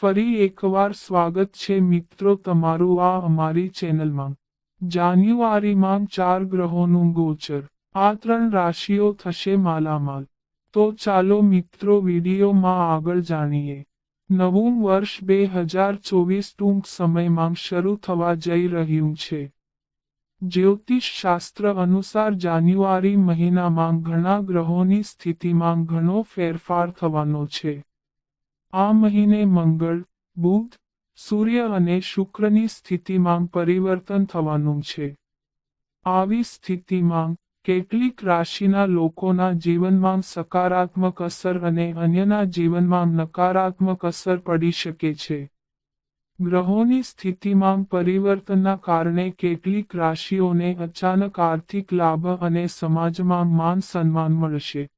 ફરી એકવાર સ્વાગત છે મિત્રો તમારું આ અમારી ચેનલમાં. જાન્યુઆરીમાં ચાર ગ્રહોનું ગોચર. આ ત્રણ રાશિઓ થશે માલામાલ. તો ચાલો મિત્રો વિડીયોમાં આગળ જાણીએ. નવું વર્ષ બે હજાર ચોવીસ ટૂંક સમયમાં શરૂ થવા જઈ રહ્યું છે. જ્યોતિષ શાસ્ત્ર અનુસાર જાન્યુઆરી મહિનામાં ઘણા ગ્રહોની સ્થિતિમાં ઘણો ફેરફાર થવાનો છે. આ મહિને મંગળ, બુધ, સૂર્ય અને શુક્રની સ્થિતિમાં પરિવર્તન થવાનું છે. આવી સ્થિતિમાં કેટલીક રાશિના લોકોના જીવનમાં સકારાત્મક અસર અને અન્યના જીવનમાં નકારાત્મક અસર પડી શકે છે. ગ્રહોની સ્થિતિમાં પરિવર્તનના કારણે કેટલીક રાશિઓને અચાનક આર્થિક લાભ અને સમાજમાં માન સન્માન મળશે.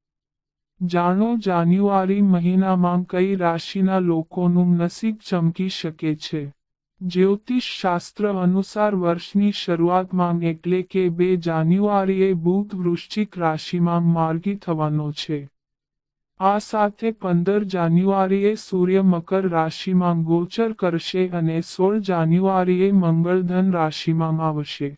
જાણો જાન્યુઆરી મહિનામાં કઈ રાશિના લોકોનું નસીબ ચમકી શકે છે? જ્યોતિષ શાસ્ત્ર અનુસાર વર્ષની શરૂઆતમાં એટલે કે બે જાન્યુઆરીએ બુધ વૃશ્ચિક રાશિમાં માર્ગી થવાનો છે. આ સાથે પંદર જાન્યુઆરીએ સૂર્ય મકર રાશિમાં ગોચર કરશે અને સોળ જાન્યુઆરીએ મંગળ ધન રાશિમાં આવશે.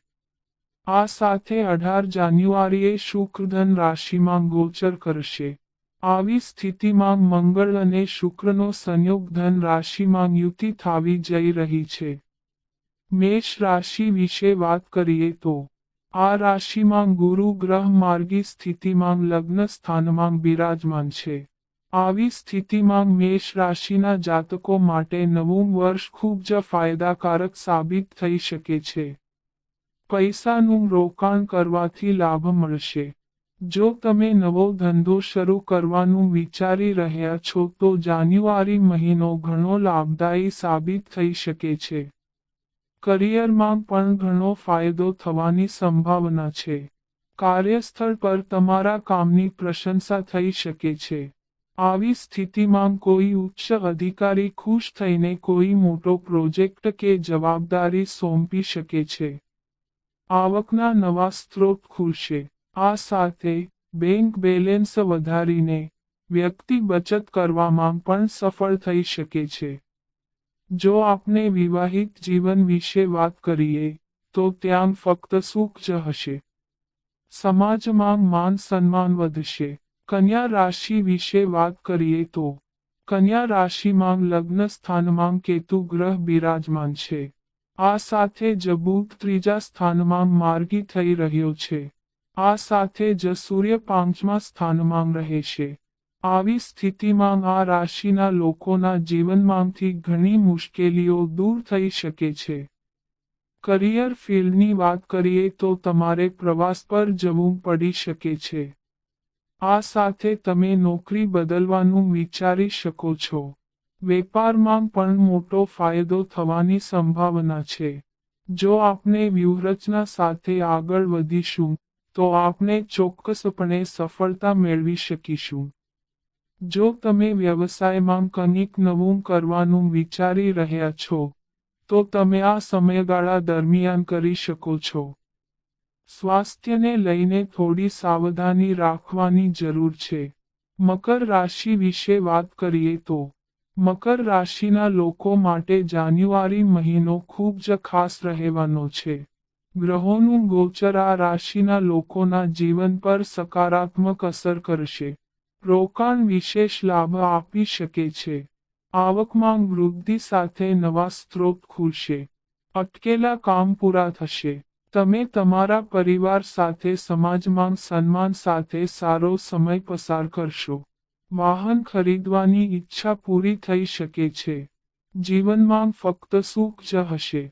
આ સાથે અઢાર જાન્યુઆરીએ શુક્રધન રાશિમાં ગોચર કરશે. આવી સ્થિતિમાં મંગળ અને શુક્રનો સંયોગ ધન રાશિમાં યુતિ થાવી જઈ રહી છે. મેષ રાશિ વિશે વાત કરીએ તો, આ રાશિમાં ગુરુ ગ્રહ માર્ગી સ્થિતિમાં લગ્ન સ્થાનમાં બિરાજમાન છે. આવી સ્થિતિમાં મેષ રાશિના જાતકો માટે નવું વર્ષ ખૂબ જ ફાયદાકારક સાબિત થઈ શકે છે. પૈસાનું રોકાણ કરવાથી લાભ મળશે. જો તમે નવો ધંધો શરૂ કરવાનું વિચારી રહ્યા છો, તો જાન્યુઆરી મહિનો ઘણો લાભદાયી સાબિત થઈ શકે છે. કરિયરમાં પણ ઘણો ફાયદો થવાની સંભાવના છે. કાર્યસ્થળ પર તમારા કામની પ્રશંસા થઈ શકે છે. આવી સ્થિતિમાં કોઈ ઉચ્ચ અધિકારી ખુશ થઈને કોઈ મોટો પ્રોજેક્ટ કે જવાબદારી સોંપી શકે છે. આવકના નવા સ્ત્રોત ખુલશે. આ સાથે બેંક બેલેન્સ વધારીને વ્યક્તિ બચત કરવામાં પણ સફળ થઈ શકે છે. જો આપણે વિવાહિત જીવન વિશે વાત કરીએ, તો ત્યાં ફક્ત સુખ જ હશે. સમાજમાં માન સન્માન વધશે. કન્યા રાશિ વિશે વાત કરીએ તો, કન્યા રાશિમાં લગ્ન સ્થાનમાં કેતુ ગ્રહ બિરાજમાન છે. આ સાથે જબૂત ત્રીજા સ્થાનમાં માર્ગી થઈ રહ્યો છે. આ સાથે જ સૂર્ય પાંચમા સ્થાનમાં રહેશે આવી સ્થિતિમાં આ રાશિના લોકોના જીવનમાંથી ઘણી મુશ્કેલીઓ દૂર થઈ શકે છે. કરિયર ફિલ્ડની વાત કરીએ તો તમારે પ્રવાસ પર જવું પડી શકે છે. આ સાથે તમે નોકરી બદલવાનું વિચારી શકો છો. વેપારમાં પણ મોટો ફાયદો થવાની સંભાવના છે. જો આપણે વ્યૂહરચના સાથે આગળ વધીશું તો આપણે ચોક્કસપણે સફળતા મેળવી શકીશું. જો તમે વ્યવસાયમાં કંઈક નવું કરવાનું વિચારી રહ્યા છો, તો તમે આ સમયગાળા દરમિયાન કરી શકો છો. સ્વાસ્થ્યને લઈને થોડી સાવધાની રાખવાની જરૂર છે. મકર રાશિ વિશે વાત કરીએ તો, મકર રાશિના લોકો માટે જાન્યુઆરી મહિનો ખૂબ જ ખાસ રહેવાનો છે. ગ્રહોનું ગોચર આ રાશિના લોકોના જીવન પર સકારાત્મક અસર કરશે. રોકાણ વિશેષ લાભ આપી શકે છે. આવકમાં વૃદ્ધિ સાથે નવા સ્ત્રોત ખુલશે. અટકેલા કામ પૂરા થશે. તમે તમારા પરિવાર સાથે, સમાજમાં સન્માન સાથે સારો સમય પસાર કરશો. વાહન ખરીદવાની ઈચ્છા પૂરી થઈ શકે છે. જીવનમાં ફક્ત સુખ જ હશે.